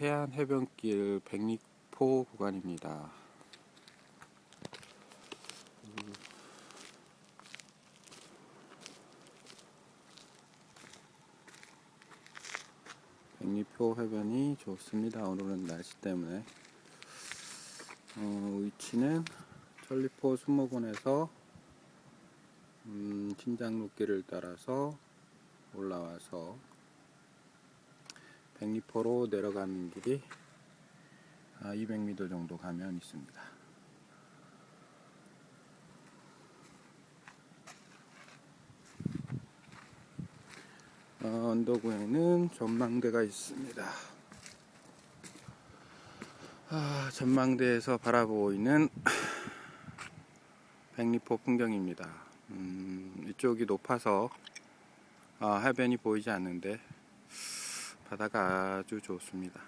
태안 해변길 백리포 구간입니다. 백리포 해변이 좋습니다. 오늘은 날씨 때문에. 어, 위치는 천리포 수목원에서 음, 신장로길을 따라서 올라와서 백리포로 내려가는 길이 아, 200m 정도 가면 있습니다. 어, 언덕에는 전망대가 있습니다. 아, 전망대에서 바라보이는 백리포 풍경입니다. 음, 이쪽이 높아서 아, 해변이 보이지 않는데 바다가 아주 좋습니다.